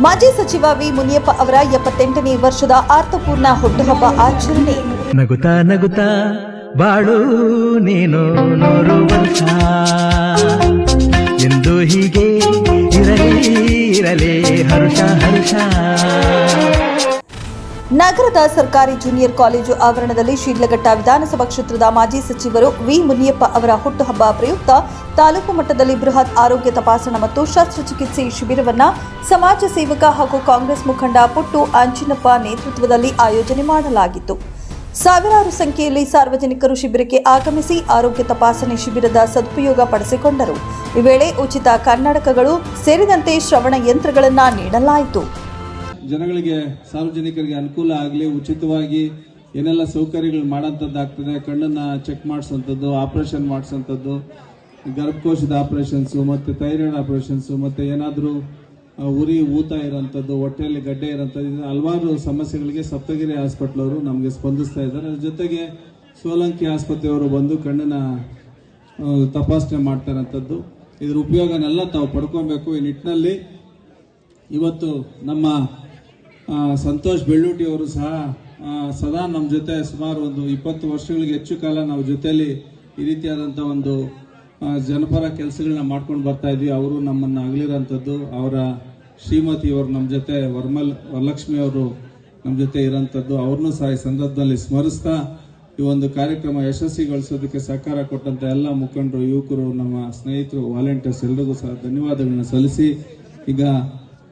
ಮಾಜಿ ಸಚಿವ ವಿ ಮುನಿಯಪ್ಪ ಅವರ ಎಪ್ಪತ್ತೆಂಟನೇ ವರ್ಷದ ಅರ್ಥಪೂರ್ಣ ಹುಟ್ಟುಹಬ್ಬ ಆಚರಣೆ. ನಗುತ್ತಾ ನಗುತ್ತಾ ಬಾಳು ನೀನು ವರ್ಷ ಎಂದು ಹೀಗೆ ಇರಲಿ ಇರಲಿ ಹರ್ಷ ಹರ್ಷ. ನಗರದ ಸರ್ಕಾರಿ ಜೂನಿಯರ್ ಕಾಲೇಜು ಆವರಣದಲ್ಲಿ ಶಿಡ್ಲಘಟ್ಟ ವಿಧಾನಸಭಾ ಕ್ಷೇತ್ರದ ಮಾಜಿ ಸಚಿವರು ವಿ ಮುನಿಯಪ್ಪ ಅವರ ಹುಟ್ಟುಹಬ್ಬ ಪ್ರಯುಕ್ತ ತಾಲೂಕು ಮಟ್ಟದಲ್ಲಿ ಬೃಹತ್ ಆರೋಗ್ಯ ತಪಾಸಣಾ ಮತ್ತು ಶಸ್ತ್ರಚಿಕಿತ್ಸೆ ಶಿಬಿರವನ್ನು ಸಮಾಜ ಸೇವಕ ಹಾಗೂ ಕಾಂಗ್ರೆಸ್ ಮುಖಂಡ ಪುಟ್ಟು ಅಂಚಿನಪ್ಪ ನೇತೃತ್ವದಲ್ಲಿ ಆಯೋಜನೆ ಮಾಡಲಾಗಿತ್ತು. ಸಾವಿರಾರು ಸಂಖ್ಯೆಯಲ್ಲಿ ಸಾರ್ವಜನಿಕರು ಶಿಬಿರಕ್ಕೆ ಆಗಮಿಸಿ ಆರೋಗ್ಯ ತಪಾಸಣೆ ಶಿಬಿರದ ಸದುಪಯೋಗ ಪಡಿಸಿಕೊಂಡರು. ಈ ವೇಳೆ ಉಚಿತ ಕನ್ನಡಕಗಳು ಸೇರಿದಂತೆ ಶ್ರವಣ ಯಂತ್ರಗಳನ್ನು ನೀಡಲಾಯಿತು. ಜನಗಳಿಗೆ, ಸಾರ್ವಜನಿಕರಿಗೆ ಅನುಕೂಲ ಆಗಲಿ, ಉಚಿತವಾಗಿ ಏನೆಲ್ಲ ಸೌಕರ್ಯಗಳು ಮಾಡೋಂಥದ್ದಾಗ್ತದೆ ಕಣ್ಣನ್ನು ಚೆಕ್ ಮಾಡಿಸೋಂಥದ್ದು ಆಪರೇಷನ್ ಮಾಡಿಸೋಂಥದ್ದು, ಗರ್ಭಕೋಶದ ಆಪ್ರೇಷನ್ಸು ಮತ್ತು ಥೈರಾಯ್ಡ್ ಆಪ್ರೇಷನ್ಸು ಮತ್ತು ಏನಾದರೂ ಉರಿ, ಊತ ಇರೋಂಥದ್ದು, ಹೊಟ್ಟೆಯಲ್ಲಿ ಗಡ್ಡೆ ಇರೋಂಥದ್ದು ಹಲವಾರು ಸಮಸ್ಯೆಗಳಿಗೆ ಸಪ್ತಗಿರಿ ಹಾಸ್ಪಿಟ್ಲ್ ಅವರು ನಮಗೆ ಸ್ಪಂದಿಸ್ತಾ ಇದ್ದಾರೆ. ಅದ್ರ ಜೊತೆಗೆ ಸೋಲಂಕಿ ಆಸ್ಪತ್ರೆಯವರು ಬಂದು ಕಣ್ಣನ್ನ ತಪಾಸಣೆ ಮಾಡ್ತಾರಂಥದ್ದು. ಇದ್ರ ಉಪಯೋಗನೆಲ್ಲ ತಾವು ಪಡ್ಕೊಬೇಕು. ಈ ನಿಟ್ಟಿನಲ್ಲಿ ಇವತ್ತು ನಮ್ಮ ಸಂತೋಷ್ ಬೆಳ್ಳೂಟಿ ಅವರು ಸಹ ಸದಾ ನಮ್ಮ ಜೊತೆ ಸುಮಾರು ಒಂದು ಇಪ್ಪತ್ತು ವರ್ಷಗಳಿಗೆ ಹೆಚ್ಚು ಕಾಲ ನಾವು ಜೊತೆಯಲ್ಲಿ ಈ ರೀತಿಯಾದಂಥ ಒಂದು ಜನಪರ ಕೆಲಸಗಳನ್ನ ಮಾಡ್ಕೊಂಡು ಬರ್ತಾ ಇದ್ವಿ. ಅವರು ನಮ್ಮನ್ನು ಆಗಲಿರೋಂಥದ್ದು ಅವರ ಶ್ರೀಮತಿ ಅವರು ನಮ್ಮ ಜೊತೆ, ವರ್ಮಲ್, ವರಲಕ್ಷ್ಮಿ ಅವರು ನಮ್ಮ ಜೊತೆ ಇರೋಂಥದ್ದು. ಅವ್ರನ್ನೂ ಸಹ ಈ ಸಂದರ್ಭದಲ್ಲಿ ಸ್ಮರಿಸ್ತಾ ಈ ಒಂದು ಕಾರ್ಯಕ್ರಮ ಯಶಸ್ವಿಗೊಳಿಸೋದಕ್ಕೆ ಸಹಕಾರ ಕೊಟ್ಟಂಥ ಎಲ್ಲ ಮುಖಂಡರು, ಯುವಕರು, ನಮ್ಮ ಸ್ನೇಹಿತರು, ವಾಲಂಟಿಯರ್ಸ್ ಎಲ್ರಿಗೂ ಸಹ ಧನ್ಯವಾದಗಳನ್ನ ಸಲ್ಲಿಸಿ. ಈಗ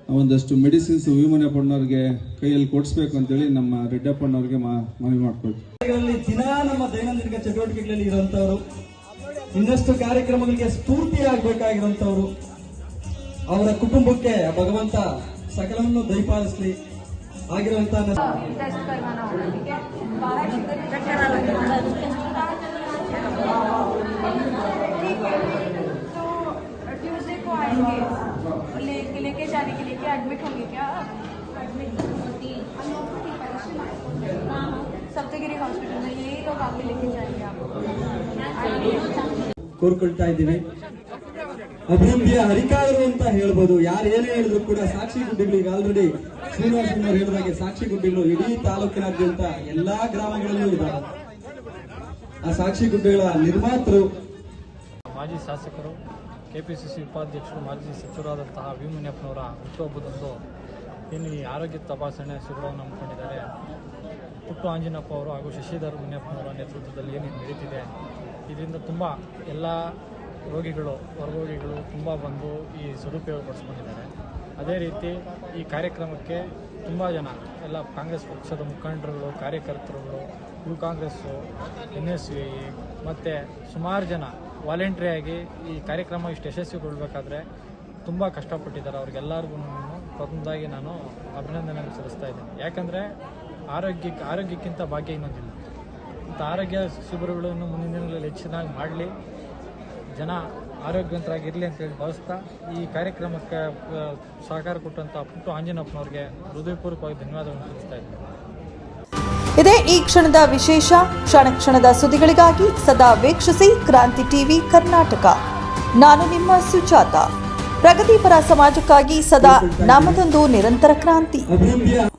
ಒಂದಷ್ಟು ಮೆಡಿಸಿನ್ಸ್ ವಿಮನೆಪ್ಪಣ್ಣವ್ರಿಗೆ ಕೈಯಲ್ಲಿ ಕೊಡಿಸ್ಬೇಕು ಅಂತೇಳಿ ನಮ್ಮ ರೆಡ್ಡಪ್ಪಣ್ಣವ್ರಿಗೆ ಮಾ- ಮನವಿ ಮಾಡ್ಕೊಳ್ತೀವಿ. ದಿನ ದಿನಾ ನಮ್ಮ ದೈನಂದಿನ ಚಟುವಟಿಕೆಗಳಲ್ಲಿ ಇರುವಂತವರು ಇನ್ನಷ್ಟು ಕಾರ್ಯಕ್ರಮಗಳಿಗೆ ಸ್ಫೂರ್ತಿಯಾಗಬೇಕಾಗಿರುವಂತವರು ಅವರ ಕುಟುಂಬಕ್ಕೆ ಭಗವಂತ ಸಕಲವನ್ನು ದಯಪಾಲಿಸಲಿ. ಆಗಿರುವಂತಹ जाने के लिए क्या एडमिट होंगे क्या एडमिट सप्तगिरी हॉस्पिटल में यही लोग आगे लेके जाएंगे आपको ಕೋರ್ಕೊಳ್ತಾ ಇದ್ದೀವಿ ಅಭಿವೃದ್ಧಿಯ ಹರಿಕಾರರು ಅಂತ ಹೇಳ್ಬೋದು ಯಾರು ಏನೇ ಹೇಳಿದ್ರು ಕೂಡ ಸಾಕ್ಷಿ ಗುಡ್ಡಿಗಳು ಆಲ್ರೆಡಿ ಶ್ರೀನಿವಾಸನ್ ಅವರು ಹೇಳಿದಾಗೆ ಸಾಕ್ಷಿ ಗುಡ್ಡಿಗಳು ಇಡೀ ತಾಲೂಕಿನಾದ್ಯಂತ ಎಲ್ಲಾ ಗ್ರಾಮಗಳಲ್ಲೂ ಇದ್ದಾರೆ ಆ ಸಾಕ್ಷಿ ಗುಡ್ಡೆಗಳ ನಿರ್ಮಾತೃ ಮಾಜಿ ಶಾಸಕರು ಕೆಪಿಸಿಸಿ ಉಪಾಧ್ಯಕ್ಷರು ಮಾಜಿ ಸಚಿವರಾದಂತಹ ವಿ ಹುಟ್ಟುಹಬ್ಬದಂದು ಏನು ಈ ಆರೋಗ್ಯ ತಪಾಸಣೆ ಶಿಬಿರವನ್ನು ಹಮ್ಮಿಕೊಂಡಿದ್ದಾರೆ. ಪುಟ್ಟು ಆಂಜಿನಪ್ಪ ಅವರು ಹಾಗೂ ಶಶಿಧರ್ ಮುನಿಯಪ್ಪನವರ ನೇತೃತ್ವದಲ್ಲಿ ಏನು ನಡೀತಿದೆ. ಇದರಿಂದ ತುಂಬ ಎಲ್ಲ ರೋಗಿಗಳು ಹೊರರೋಗಿಗಳು ತುಂಬ ಬಂದು ಈ ಸದುಪಯೋಗ ಪಡಿಸ್ಕೊಂಡಿದ್ದಾರೆ ಅದೇ ರೀತಿ ಈ ಕಾರ್ಯಕ್ರಮಕ್ಕೆ ತುಂಬ ಜನ, ಎಲ್ಲ ಕಾಂಗ್ರೆಸ್ ಪಕ್ಷದ ಮುಖಂಡರುಗಳು, ಕಾರ್ಯಕರ್ತರುಗಳು ಯುವ ಕಾಂಗ್ರೆಸ್ಸು, ಎನ್ ಎಸ್ ವಿ ಮತ್ತು ಸುಮಾರು ಜನ ವಾಲಂಟ್ರಿಯಾಗಿ ಈ ಕಾರ್ಯಕ್ರಮ ಇಷ್ಟು ಯಶಸ್ವಿಗೊಳ್ಬೇಕಾದ್ರೆ ತುಂಬ ಕಷ್ಟಪಟ್ಟಿದ್ದಾರೆ ಅವ್ರಿಗೆಲ್ಲರಿಗೂ ಪ್ರಥಮದಾಗಿ ನಾನು ಅಭಿನಂದನೆ ಸಲ್ಲಿಸ್ತಾ ಇದ್ದೀನಿ. ಯಾಕಂದರೆ ಆರೋಗ್ಯಕ್ಕೆ ಆರೋಗ್ಯಕ್ಕಿಂತ ಭಾಗ್ಯ ಇನ್ನೊಂದಿಲ್ಲ. ಇಂಥ ಆರೋಗ್ಯ ಶಿಬಿರಗಳನ್ನು ಮುಂದಿನ ದಿನಗಳಲ್ಲಿ ಹೆಚ್ಚಿನಾಗಿ ಮಾಡಲಿ. ಜನ ಆರೋಗ್ಯವಂತರಾಗಿರಲಿ ಅಂತೇಳಿ ಭಾವಿಸ್ತಾ ಈ ಕಾರ್ಯಕ್ರಮಕ್ಕೆ ಸಹಕಾರ ಕೊಟ್ಟಂಥ ಪುಟ್ಟು ಆಂಜನಪ್ಪನವ್ರಿಗೆ ಹೃದಯಪೂರ್ವಕವಾಗಿ ಧನ್ಯವಾದಗಳನ್ನು ತಿಳಿಸ್ತಾ ಇದ್ದೀನಿ. ಇದೇ ಈ ಕ್ಷಣದ ವಿಶೇಷ. ಕ್ಷಣ ಕ್ಷಣದ ಸುದ್ದಿಗಳಿಗಾಗಿ ಸದಾ ವೀಕ್ಷಿಸಿ ಕ್ರಾಂತಿ ಟಿವಿ ಕರ್ನಾಟಕ. ನಾನು ನಿಮ್ಮ ಸುಜಾತ. ಪ್ರಗತಿಪರ ಸಮಾಜಕ್ಕಾಗಿ ಸದಾ ನಮ್ಮದೊಂದು ನಿರಂತರ ಕ್ರಾಂತಿ.